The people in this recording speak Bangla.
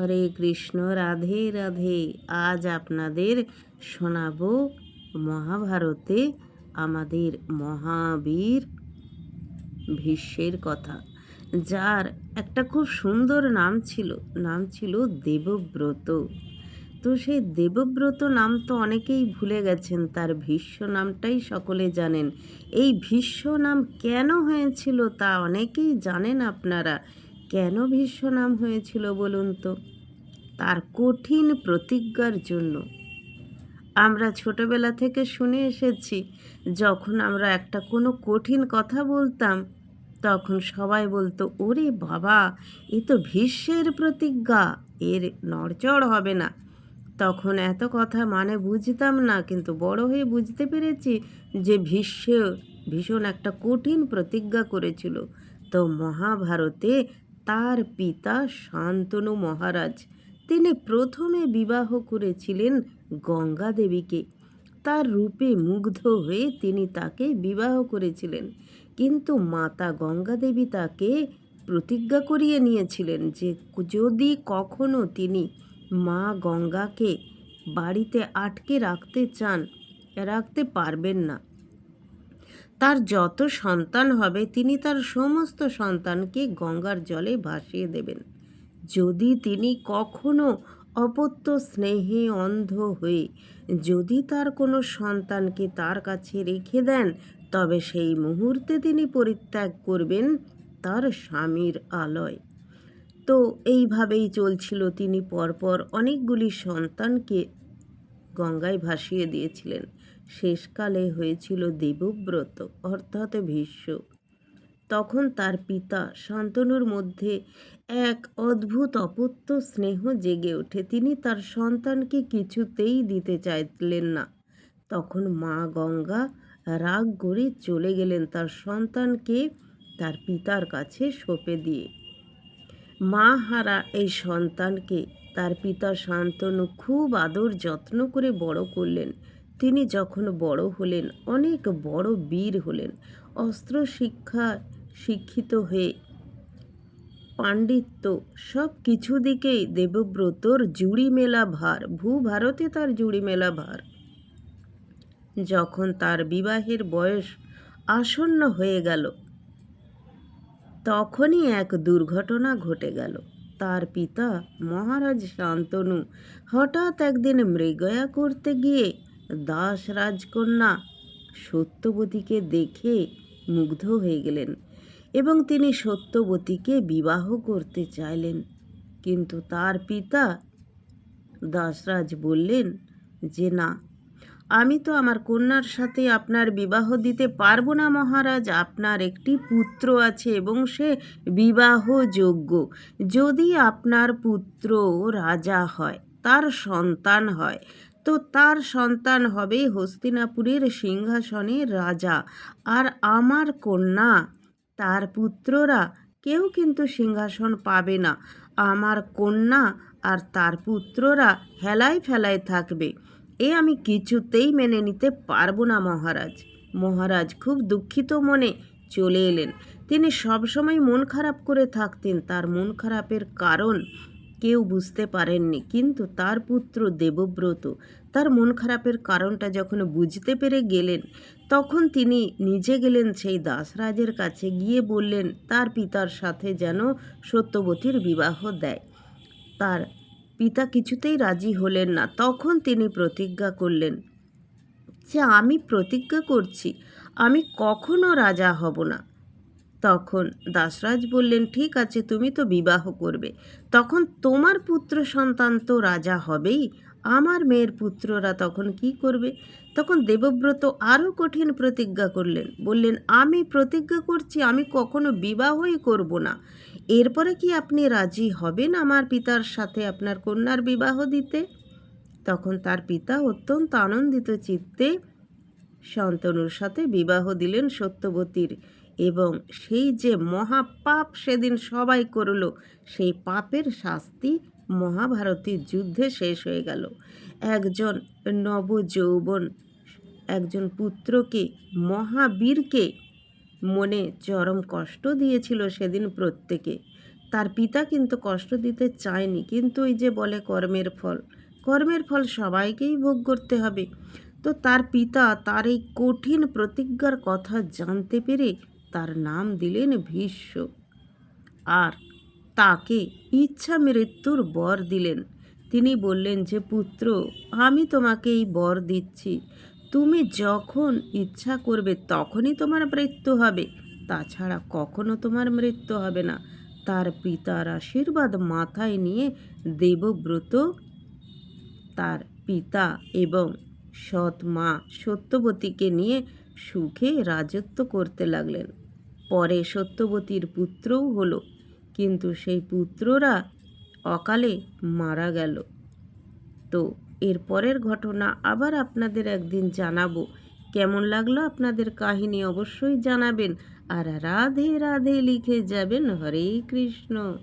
হরে কৃষ্ণ, রাধে রাধে। আজ আপনাদের শোনাবো মহাভারতে আমাদের মহাবীর ভীষ্মের কথা, যার একটা খুব সুন্দর নাম ছিল নাম ছিল দেবব্রত। তো সেই দেবব্রত নাম তো অনেকেই ভুলে গেছেন, তার ভীষ্ম নামটাই সকলে জানেন। এই ভীষ্ম নাম কেন হয়েছিল তা অনেকেই জানেন আপনারা। কেন ভীষ্ম নাম হয়েছিল বলুন তো? তার কঠিন প্রতিজ্ঞার জন্য। আমরা ছোটবেলা থেকে শুনে এসেছি, যখন আমরা একটা কোনো কঠিন কথা বলতাম, তখন সবাই বলতো, ওরে বাবা, এ তো ভীষ্মের প্রতিজ্ঞা, এর নড়চড় হবে না। তখন এত কথা মানে বুঝতাম না, কিন্তু বড় হয়ে বুঝতে পেরেছি যে ভীষ্ম ভীষণ একটা কঠিন প্রতিজ্ঞা করেছিল। তো মহাভারতে তার পিতা শান্তনু মহারাজ তিনি প্রথমে বিবাহ করেছিলেন গঙ্গা দেবীকে তার রূপে মুগ্ধ হয়ে তিনি তাকে বিবাহ করেছিলেন। কিন্তু মাতা গঙ্গা দেবী তাকে প্রতিজ্ঞা করিয়ে নিয়েছিলেন যে যদি কখনো তিনি মা গঙ্গাকে বাড়িতে আটকে রাখতে চান, রাখতে পারবেন না। তার যত সন্তান হবে, তিনি তার সমস্ত সন্তানকে গঙ্গার জলে ভাসিয়ে দেবেন। যদি তিনি কখনো অপত্য স্নেহে অন্ধ হয়ে যদি তার কোনো সন্তানকে তার কাছে রেখে দেন, তবে সেই মুহূর্তে তিনি পরিত্যাগ করবেন তার স্বামীর আলয়। তো এইভাবেই চলছিল তিনি পরপর অনেকগুলি সন্তানকে গঙ্গায় ভাসিয়ে দিয়েছিলেন। শেষকালে হয়েছিল দেবব্রত, অর্থাৎ ভীষ্ম। তখন তার পিতা শান্তনুর মধ্যে এক অদ্ভুত অপত্য স্নেহ জেগে ওঠে। তিনি তার সন্তানকে কিছুতেই দিতে চাইলেন না। তখন মা গঙ্গা রাগ করে চলে গেলেন তার সন্তানকে তার পিতার কাছে সঁপে দিয়ে। মা হারা এই সন্তানকে তার পিতা শান্তনু খুব আদর যত্ন করে বড় করলেন। তিনি যখন বড় হলেন, অনেক বড় বীর হলেন। অস্ত্র শিক্ষা শিক্ষিত হয়ে পাণ্ডিত্য। সব কিছু দিকেই দেবব্রতর জুড়ি মেলা ভার, ভূভারতে তার জুড়ি মেলা ভার। যখন তার বিবাহের বয়স আসন্ন হয়ে গেল, তখনই এক দুর্ঘটনা ঘটে গেল। তার পিতা মহারাজ শান্তনু হঠাৎ একদিন মৃগয়া করতে গিয়ে দাস রাজকন্যা সত্যবতীকে দেখে মুগ্ধ হয়ে গেলেন। এবং তিনি সত্যবতীকে বিবাহ করতে চাইলেন। কিন্তু তার পিতা দাসরাজ বললেন যে, না, আমি তো আমার কন্যার সাথে আপনার বিবাহ দিতে পারব না মহারাজ। আপনার একটি পুত্র আছে এবং সে বিবাহযোগ্য। যদি আপনার পুত্র রাজা হয়, তার সন্তান হয়, তো তার সন্তান হবে হস্তিনাপুরের সিংহাসনের রাজা। আর আমার কন্যা তার পুত্ররা কেউ কিন্তু সিংহাসন পাবে না। আমার কন্যা আর তার পুত্ররা হেলায় ফেলায় থাকবে। এ আমি কিছুতেই মেনে নিতে পারব না, মহারাজ। মহারাজ খুব দুঃখিত মনে চলে এলেন। তিনি সবসময় মন খারাপ করে থাকতেন। তার মন খারাপের কারণ কেউ বুঝতে পারেননি। কিন্তু তার পুত্র দেবব্রত, তার মন খারাপের কারণটা যখন বুঝতে পেরে গেলেন তখন তিনি নিজে গেলেন সেই দাসরাজের কাছে গিয়ে বললেন, তার পিতার সাথে যেন সত্যবতীর বিবাহ দেয়। তার পিতা কিছুতেই রাজি হলেন না। তখন তিনি প্রতিজ্ঞা করলেন, যে আমি প্রতিজ্ঞা করছি, আমি কখনো রাজা হব না। তখন দাসরাজ বললেন, ঠিক আছে, তুমি তো বিবাহ করবে। তখন তোমার পুত্র সন্তান তো রাজা হবেই। আমার মেয়ের পুত্ররা তখন কি করবে? তখন দেবব্রত আরও কঠিন প্রতিজ্ঞা করলেন। বললেন, আমি প্রতিজ্ঞা করছি, আমি কখনো বিবাহই করব না। এরপরে কি আপনি রাজি হবেন আমার পিতার সাথে আপনার কন্যার বিবাহ দিতে? তখন তার পিতা অত্যন্ত আনন্দিত চিত্তে শান্তনুর সাথে বিবাহ দিলেন সত্যবতীর এবং সেই যে মহাপাপ সেদিন সবাই করল, সেই পাপের শাস্তি মহাভারতের যুদ্ধে শেষ হয়ে গেল। একজন নবযৌবন, একজন পুত্রকে, মহাবীরকে মনে চরম কষ্ট দিয়েছিল সেদিন প্রত্যেকে। তার পিতা কিন্তু কষ্ট দিতে চায়নি, কিন্তু ওই যে বলে কর্মের ফল কর্মের ফল সবাইকেই ভোগ করতে হবে। তো তার পিতা তার এই কঠিন প্রতিজ্ঞার কথা জানতে পেরে তার নাম দিলেন ভীষ্ম। আর তাকে ইচ্ছা মৃত্যুর বর দিলেন। তিনি বললেন যে, পুত্র, আমি তোমাকে এই বর দিচ্ছি। তুমি যখন ইচ্ছা করবে তখনই তোমার মৃত্যু হবে। তাছাড়া কখনো তোমার মৃত্যু হবে না। তার পিতার আশীর্বাদ মাথায় নিয়ে দেবব্রত, তার পিতা এবং সৎ মা সত্যবতীকে নিয়ে সুখে রাজত্ব করতে লাগলেন। পরে সত্যবতীর পুত্রও হলো। কিন্তু সেই পুত্ররা অকালে মারা গেল। তো এর পরের ঘটনা আবার আপনাদের একদিন জানাব। কেমন লাগল আপনাদের কাহিনী অবশ্যই জানাবেন। আর রাধে রাধে লিখে যাবেন হরে কৃষ্ণ।